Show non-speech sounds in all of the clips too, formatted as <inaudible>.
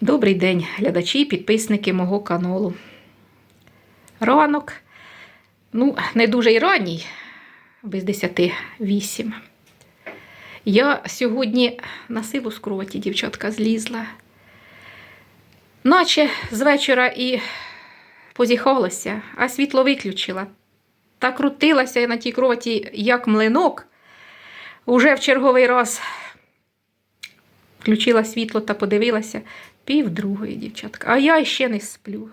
Добрий день, глядачі, і підписники мого каналу. Ранок, ну, не дуже й ранній, без 10 8. Я сьогодні на силу з кроваті, дівчатка, злізла. Наче з вечора і позіхалася, а світло виключила. Та крутилася я на тій кроваті, як млинок. Уже в черговий раз включила світло та подивилася пів другої, дівчатка. А я ще не сплю.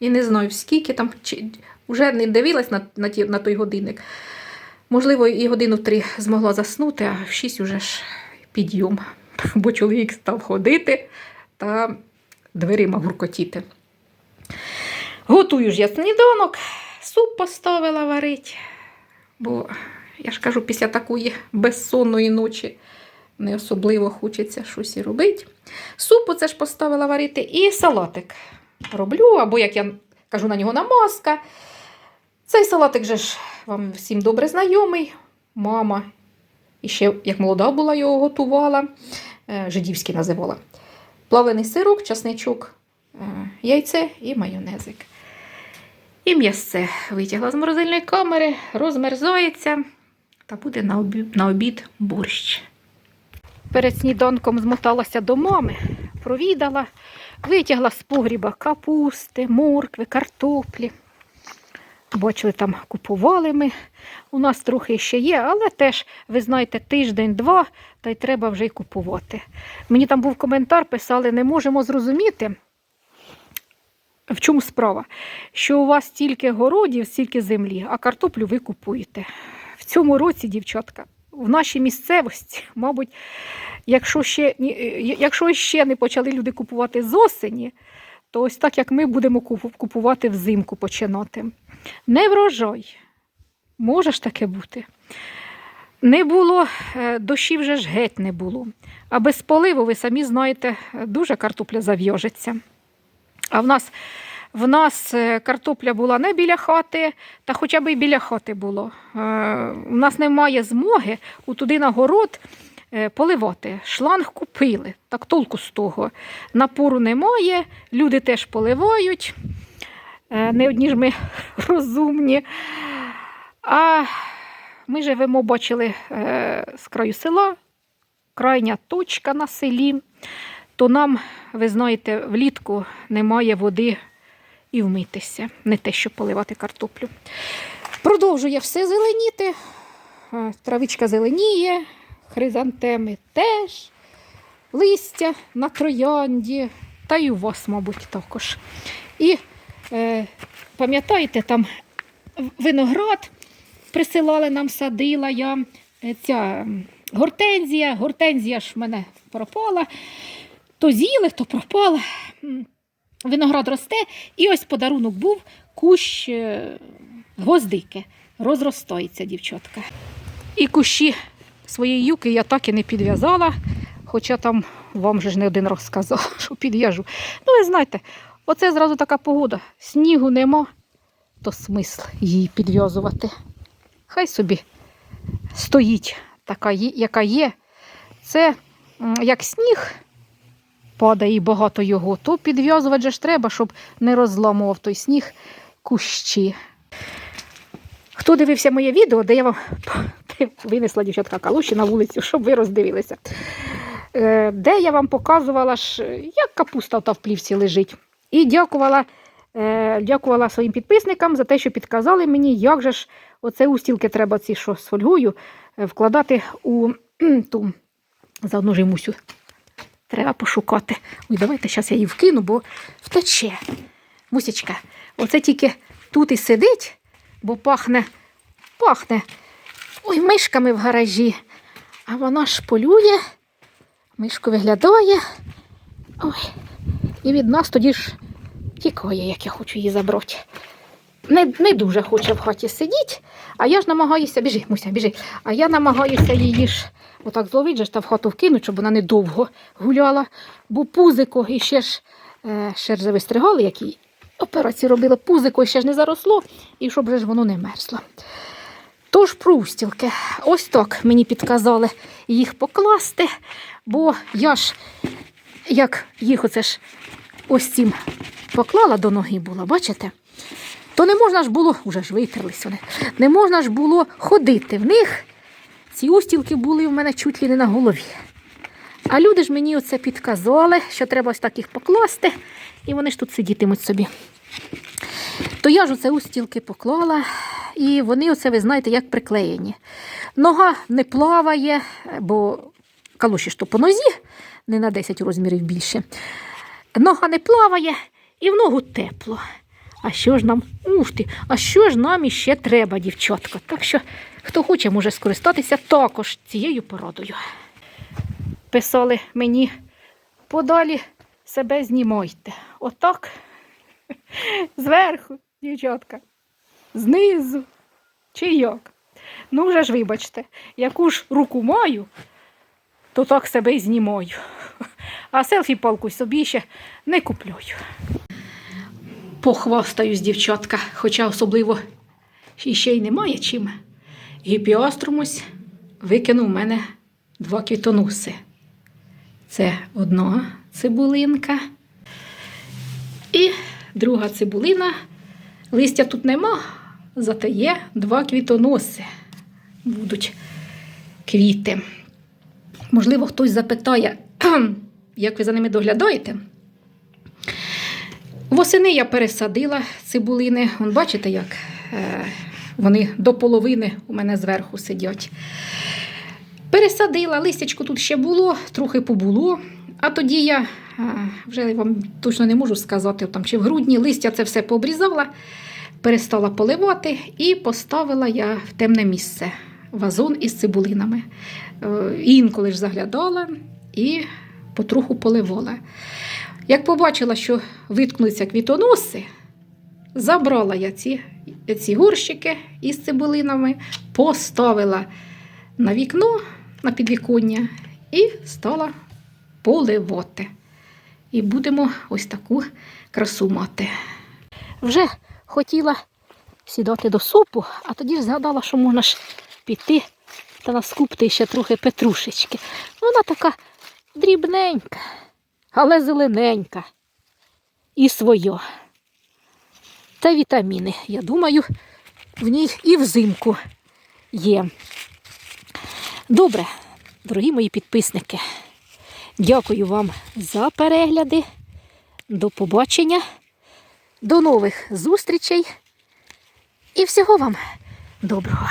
І не знаю, скільки там, чи, вже не дивилась на, на, ті, на той годинник. Можливо, і годину три змогла заснути, а в шість уже ж підйом. <laughs> Бо чоловік став ходити та дверима гуркотіти. Готую ж я сніданок, суп поставила варить. Бо я ж кажу, після такої безсонної ночі не особливо хочеться щось і робити. Суп оце ж поставила варити і салатик роблю, або, як я кажу на нього, намазка. Цей салатик же ж вам всім добре знайомий. Мама, і ще як молода була, його готувала, е, жидівський називала. Плавлений сирок, часничок, е, яйце і майонезик. І м'ясце витягла з морозильної камери, розмерзається та буде на обід борщ. Перед сніданком змоталася до мами, провідала, витягла з погріба капусти, моркви, картоплі. Бачили, там купували ми. У нас трохи ще є, але теж, ви знаєте, тиждень-два, та й треба вже й купувати. Мені там був коментар, писали, не можемо зрозуміти, в чому справа, що у вас стільки городів, стільки землі, а картоплю ви купуєте. В цьому році, дівчатка, в нашій місцевості, <laughs> мабуть, якщо ще, якщо ще не почали люди купувати з осені, то ось так як ми будемо купувати взимку починати. Не врожай. Може ж таке бути. Не було, е, дощів вже ж геть не було. А без поливу, ви самі знаєте, е, дуже картопля зав'яжеться. А в нас, в нас е, картопля була не біля хати, та хоча б і біля хати було. Е, У нас немає змоги туди на город е, поливати. Шланг купили, так толку з того. Напору немає, люди теж поливають. Не одні ж ми <laughs> розумні. А ми живемо, бачили, з краю села, крайня точка на селі, то нам, ви знаєте, влітку немає води і вмитися, не те, щоб поливати картоплю. Продовжує все зеленіти, травичка зеленіє, хризантеми теж, листя на троянді, та й у вас, мабуть, також. І е, пам'ятаєте, там виноград присилали нам, садила я. Е, Ця гортензія, гортензія ж в мене пропала. То з'їли, то пропала. Виноград росте, і ось подарунок був кущ е, гвоздики. Розростається, дівчатка. І кущі своєї юки я так і не підв'язала, хоча там вам же ж не один раз сказала, <laughs> що підв'яжу. Ну, ви знаєте, оце зразу така погода. Снігу нема, то смисл її підв'язувати. Хай собі стоїть така, яка є. Це як сніг падає багато його, то підв'язувати же ж треба, щоб не розламував той сніг кущі. Хто дивився моє відео, де я вам <laughs> винесла дівчатка калуші на вулицю, щоб ви роздивилися. Е, Де я вам показувала, як капуста та в плівці лежить. І дякувала, е, дякувала своїм підписникам за те, що підказали мені, як же ж оце устілки треба ці, що з фольгою, е, вкладати у ту заодно ж мусю. Треба пошукати. Ой, давайте зараз я її вкину, бо втече. Мусічка, оце тільки тут і сидить, бо пахне, пахне. Ой, мишками в гаражі. А вона ж полює, мишку виглядає. Ой, і від нас тоді ж тікає, як я хочу її забрати. Не, не дуже хоче в хаті сидіти, а я ж намагаюся, біжи, Муся, біжи. А я намагаюся її ж отак зловити та в хату вкинути, щоб вона недовго гуляла. Бо пузико і ще ж е, ще ж завистригали, які операції робили, пузико ще ж не заросло, і щоб же ж воно не мерзло. Тож прустілки, ось так мені підказали їх покласти, бо я ж як їх оце ж ось цим поклала до ноги була, бачите? То не можна ж було, уже ж витерлись вони, не можна ж було ходити. В них ці устілки були в мене чуть ли не на голові. А люди ж мені оце підказали, що треба ось так їх покласти, і вони ж тут сидітимуть собі. То я ж оце устілки поклала, і вони, оце, ви знаєте, як приклеєні. Нога не плаває, бо калуші ж то по нозі, не на 10 розмірів більше. Нога не плаває і в ногу тепло. А що ж нам, ух ти, а що ж нам іще треба, дівчатка? Так що, хто хоче, може скористатися також цією порадою. Писали мені, подалі себе знімайте. Отак. Зверху, дівчатка, знизу. Чи як? Ну, вже ж вибачте, яку ж руку маю, то так себе і знімаю. А селфі-палку собі ще не куплюю. Похвастаюсь, дівчатка, хоча особливо іще й немає чим. Гіпіострумус викинув у мене два квітонуси. Це одна цибулинка. І друга цибулина. Листя тут нема, зате є два квітоноси. Будуть квіти. Можливо, хтось запитає, <clears throat> як ви за ними доглядаєте. Восени я пересадила цибулини. Вон, бачите, як е, вони до половини у мене зверху сидять. Пересадила, листячко тут ще було, трохи побуло. А тоді я е, вже вам точно не можу сказати, там, чи в грудні листя це все пообрізала, перестала поливати і поставила я в темне місце вазон із цибулинами. Е, Інколи ж заглядала і потроху поливала. Як побачила, що виткнуться квітоноси, забрала я ці, ці горщики із цибулинами, поставила на вікно, на підвіконня і стала поливати. І будемо ось таку красу мати. Вже хотіла сідати до супу, а тоді ж згадала, що можна ж піти та наскупти ще трохи петрушечки. Вона така дрібненька, але зелененька і своя. Та вітаміни, я думаю, в ній і взимку є. Добре, дорогі мої підписники, дякую вам за перегляди. До побачення, до нових зустрічей і всього вам доброго.